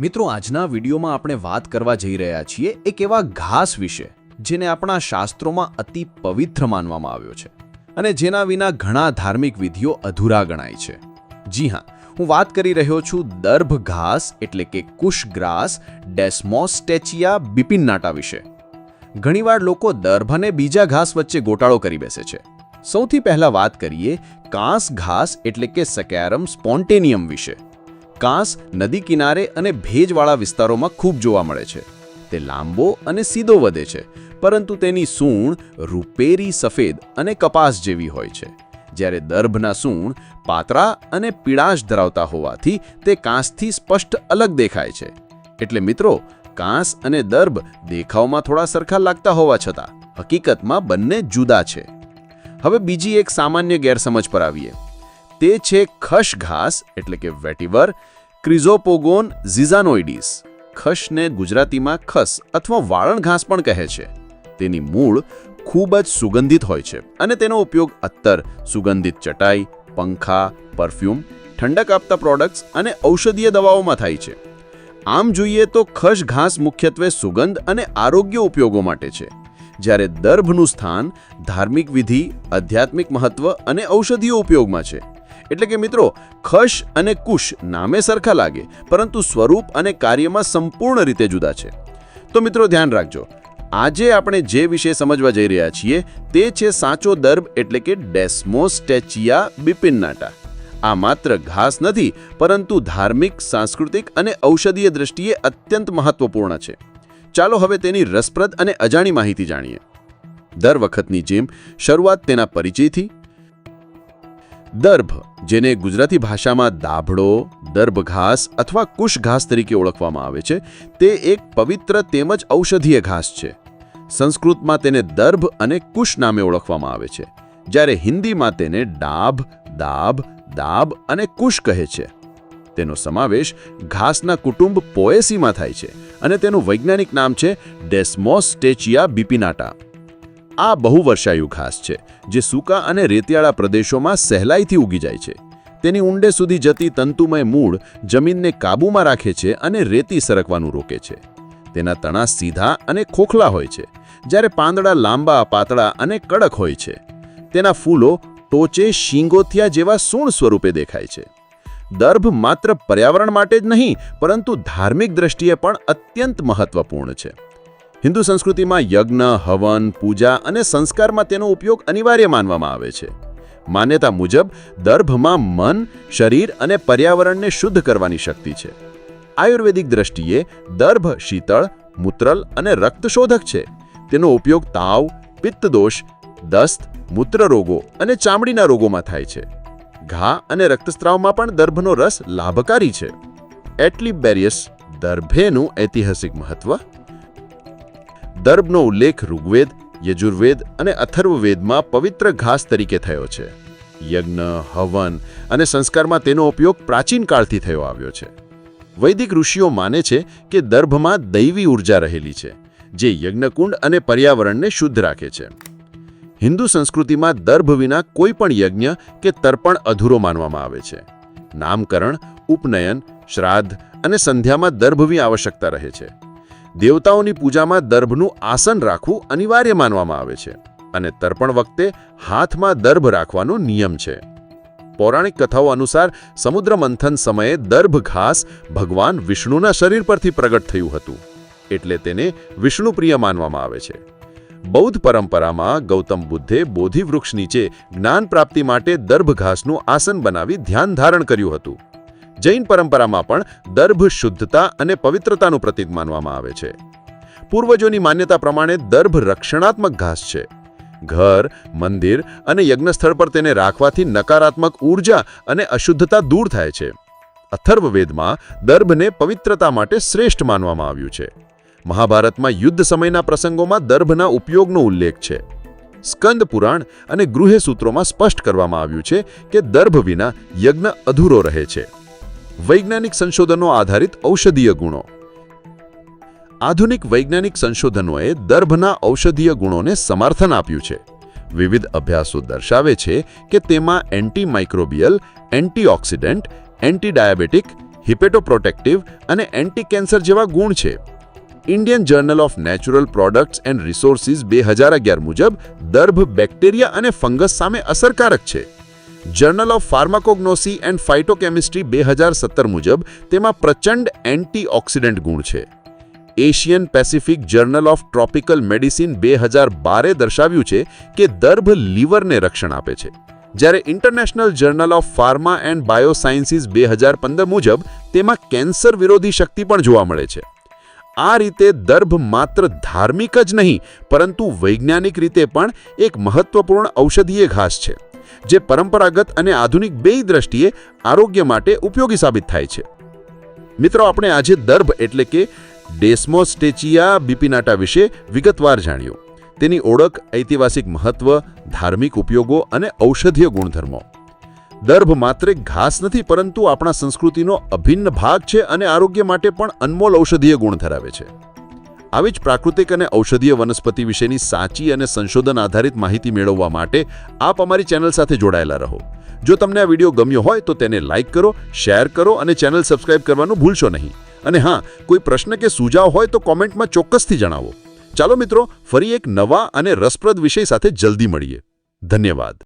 મિત્રો, આજના વિડીયોમાં આપણે વાત કરવા જઈ રહ્યા છીએ એક એવા ઘાસ વિશે, જેને આપણા શાસ્ત્રોમાં અતિ પવિત્ર માનવામાં આવ્યો છે અને જેના વિના ઘણા ધાર્મિક વિધિઓ અધૂરા ગણાય છે. જી હા, હું વાત કરી રહ્યો છું દર્ભ ઘાસ એટલે કે કુશગ્રાસ ડેસ્મોસ્ટેચિયા બિપિન્નાટા વિશે. ઘણીવાર લોકો દર્ભ અને બીજા ઘાસ વચ્ચે ગોટાળો કરી બેસે છે. સૌથી પહેલા વાત કરીએ કાંસ ઘાસ એટલે કે સકેરમ સ્પોન્ટેનિયમ વિશે. કાંસ, નદી કિનારે અને ભેજવાળા વિસ્તારોમાં ખૂબ જોવા મળે છે. તે લાંબો અને સીધો વધે છે, પરંતુ તેની સૂણ રૂપેરી સફેદ અને કપાસ જેવી હોય છે. જ્યારે દર્ભના સૂણ પાતરા અને પીળાશ ધરાવતા હોવાથી તે કાંસથી સ્પષ્ટ અલગ દેખાય છે. એટલે મિત્રો, કાંસ અને દર્ભ દેખાવમાં થોડા સરખા લાગતા હોવા છતાં હકીકતમાં બંને જુદા છે. હવે બીજી એક સામાન્ય ગેરસમજ પર આવીએ. તે છે ખશ ઘાસ, એટલે કે વેટિવર ક્રિઝોપોગોન ઝિઝાનોઇડીસ, ખશને ગુજરાતીમાં ખસ અથવા વાળણ ઘાસ પણ કહે છે. તેની મૂળ ખૂબ જ સુગંધિત હોય છે અને તેનો ઉપયોગ અત્તર, સુગંધિત ચટાઈ, પંખા, પરફ્યુમ, ઠંડક આપતા પ્રોડક્ટ્સ અને ઔષધીય દવાઓમાં થાય છે. આમ જોઈએ તો ખશ ઘાસ મુખ્યત્વે સુગંધ અને આરોગ્ય ઉપયોગો માટે છે. જ્યારે દર્ભનું સ્થાન ધાર્મિક વિધિ, આધ્યાત્મિક મહત્વ અને ઔષધીય ઉપયોગમાં છે. એટલે કે મિત્રો, ખશ અને કુશ નામે સરખા લાગે, પરંતુ સ્વરૂપ અને કાર્યમાં સંપૂર્ણ રીતે જુદા છે. તો મિત્રો, ધ્યાન રાખજો. આજે આપણે જે વિશે સમજવા જઈ રહ્યા છીએ, તે છે સાચો દર્ભ એટલે કે ડેસ્મોસ્ટેચિયા બિપિન્નાટા. આ માત્ર ઘાસ નથી, પરંતુ ધાર્મિક, સાંસ્કૃતિક અને ઔષધીય દ્રષ્ટિએ અત્યંત મહત્વપૂર્ણ છે. ચાલો હવે તેની રસપ્રદ અને અજાણી માહિતી જાણીએ. દર વખતની જેમ, શરૂઆત તેના પરિચયથી દર્ભ, જેને ગુજરાતી ભાષામાં દાભડો દર્ભ ઘાસ અથવા કુશ ઘાસ તરીકે ઓળખવામાં આવે છે, તે એક પવિત્ર તેમજ ઔષધીય ઘાસ છે. સંસ્કૃતમાં તેને દર્ભ અને કુશ નામે ઓળખવામાં આવે છે, જ્યારે હિન્દીમાં તેને ડાભ, દાભ, દાબ અને કુશ કહે છે. તેનો સમાવેશ ઘાસના કુટુંબ પોએસીમાં થાય છે અને તેનું વૈજ્ઞાનિક નામ છે ડેસ્મોસ્ટેચિયા બિપિનાટા. આ બહુવર્ષાયુ ઘાસ છે, જે સૂકા અને રેતિયાળા પ્રદેશોમાં સહેલાઈથી ઉગી જાય છે. તેની ઊંડે સુધી જતી તંતુમય મૂળ જમીનને કાબૂમાં રાખે છે અને રેતી સરકવાનું રોકે છે. તેના તણા સીધા અને ખોખલા હોય છે, જ્યારે પાંદડા લાંબા, પાતળા અને કડક હોય છે. તેના ફૂલો ટોચે શીંગોથિયા જેવા સૂણ સ્વરૂપે દેખાય છે. દર્ભ માત્ર પર્યાવરણ માટે જ નહીં, પરંતુ ધાર્મિક દ્રષ્ટિએ પણ અત્યંત મહત્વપૂર્ણ છે. હિન્દુ સંસ્કૃતિમાં યજ્ઞ, હવન, પૂજા અને સંસ્કારમાં તેનો ઉપયોગ અનિવાર્ય માનવામાં આવે છે. માન્યતા મુજબ, દર્ભમાં મન, શરીર અને પર્યાવરણને શુદ્ધ કરવાની શક્તિ છે. આયુર્વેદિક દ્રષ્ટિએ દર્ભ શીતળ, મૂત્રલ અને રક્તશોધક છે. તેનો ઉપયોગ તાવ, પિત્તદોષ, દસ્ત મૂત્ર રોગો અને ચામડીના રોગોમાં થાય છે. ઘા અને રક્તસ્રાવમાં પણ દર્ભનો રસ લાભકારી છે. એટલી બેરિયસ દર્ભેનું ઐતિહાસિક મહત્વ દર્ભનો ઉલ્લેખ ઋગ્વેદ, યજુર્વેદ અને અથર્વવેદમાં પવિત્ર ઘાસ તરીકે થયો છે. યજ્ઞ, હવન અને સંસ્કારમાં તેનો ઉપયોગ પ્રાચીન કાળથી થયો આવ્યો છે. વૈદિક ઋષિઓ માને છે કે દર્ભમાં દૈવી ઊર્જા રહેલી છે, જે યજ્ઞકુંડ અને પર્યાવરણને શુદ્ધ રાખે છે. હિન્દુ સંસ્કૃતિમાં દર્ભ વિના કોઈ પણ યજ્ઞ કે તર્પણ અધૂરો માનવામાં આવે છે. નામકરણ, ઉપનયન, શ્રાદ્ધ અને સંધ્યામાં દર્ભવી આવશ્યકતા રહે છે. દેવતાઓની પૂજામાં દર્ભનું આસન રાખવું અનિવાર્ય માનવામાં આવે છે અને તર્પણ વખતે હાથમાં દર્ભ રાખવાનો નિયમ છે. પૌરાણિક કથાઓ અનુસાર સમુદ્ર મંથન સમયે દર્ભ ઘાસ ભગવાન વિષ્ણુના શરીર પરથી પ્રગટ થયું હતું, એટલે તેને વિષ્ણુપ્રિય માનવામાં આવે છે. બૌદ્ધ પરંપરામાં ગૌતમ બુદ્ધે બોધિવૃક્ષ નીચે જ્ઞાન પ્રાપ્તિ માટે દર્ભ ઘાસનું આસન બનાવી ધ્યાન ધારણ કર્યું હતું. જૈન પરંપરામાં પણ દર્ભ, શુદ્ધતા અને પવિત્રતાનું પ્રતીક માનવામાં આવે છે. પૂર્વજોની માન્યતા પ્રમાણે દર્ભ રક્ષણાત્મક ઘાસ છે. ઘર, મંદિર અને યજ્ઞસ્થળ પર તેને રાખવાથી નકારાત્મક ઊર્જા અને અશુદ્ધતા દૂર થાય છે. અથર્વવેદમાં દર્ભને પવિત્રતા માટે શ્રેષ્ઠ માનવામાં આવ્યું છે. મહાભારતમાં યુદ્ધ સમયના પ્રસંગોમાં દર્ભના ઉપયોગનો ઉલ્લેખ છે. સ્કંદ પુરાણ અને ગૃહે સૂત્રોમાં સ્પષ્ટ કરવામાં આવ્યું છે કે દર્ભ વિના યજ્ઞ અધૂરો રહે છે. વૈજ્ઞાનિક સંશોધનો આધારિત ઔષધીય ગુણો. આધુનિક વૈજ્ઞાનિક સંશોધનોએ દર્ભના ઔષધીય ગુણોને સમર્થન આપ્યું છે. વિવિધ અભ્યાસો દર્શાવે છે કે તેમાં એન્ટીમાઇક્રોબિયલ, એન્ટીઓક્સિડન્ટ, એન્ટીડાયાબેટિક, હિપેટોપ્રોટેક્ટિવ અને એન્ટી કેન્સર જેવા ગુણ છે. Indian journal of natural products and resources બે હજાર અગિયાર મુજબ દર્ભ બેક્ટેરિયા અને ફંગસ સામે અસરકારક છે. Journal of pharmacognosy and phytochemistry બે હજાર સત્તર મુજબ તેમાં પ્રચંડ એન્ટીઓક્સિડન્ટ ગુણ છે. Asian Pacific journal of tropical medicine બે હજાર બારે દર્શાવ્યું છે કે દર્ભ લીવરને રક્ષણ આપે છે. જ્યારે international journal of pharma and biosciences બે હજાર પંદર મુજબ તેમાં કેન્સર વિરોધી શક્તિ પણ જોવા મળે છે. આ રીતે દર્ભ માત્ર ધાર્મિક જ નહીં, પરંતુ વૈજ્ઞાનિક રીતે પણ એક મહત્વપૂર્ણ ઔષધીય ઘાસ છે. જે પરંપરાગત અને આધુનિક બેય દ્રષ્ટિએ આરોગ્ય માટે ઉપયોગી સાબિત થાય છે. મિત્રો, આપણે આજે દર્ભ એટલે કે ડેસ્મોસ્ટેચિયા બિપિનાટા વિશે વિગતવાર જાણ્યું. તેની ઓળખ, ઐતિહાસિક મહત્વ, ધાર્મિક ઉપયોગો અને ઔષધીય ગુણધર્મો. દર્ભ માત્ર ઘાસ નથી, પરંતુ આપણા સંસ્કૃતિનો અભિન્ન ભાગ છે અને આરોગ્ય માટે પણ અનમોલ ઔષધીય ગુણ ધરાવે છે. આવી જ પ્રાકૃતિક અને ઔષધીય વનસ્પતિ વિશેની સાચી અને સંશોધન આધારિત માહિતી મેળવવા માટે આપ અમારી ચેનલ સાથે જોડાયેલા રહો. જો તમને આ વીડિયો ગમ્યો હોય તો તેને લાઇક કરો, શેર કરો અને ચેનલ સબસ્ક્રાઇબ કરવાનું ભૂલશો નહીં. અને હા, કોઈ પ્રશ્ન કે સુઝાવ હોય તો કોમેન્ટમાં ચોક્કસથી જણાવો. ચાલો મિત્રો, ફરી એક નવા અને રસપ્રદ વિષય સાથે જલ્દી મળીએ. ધન્યવાદ.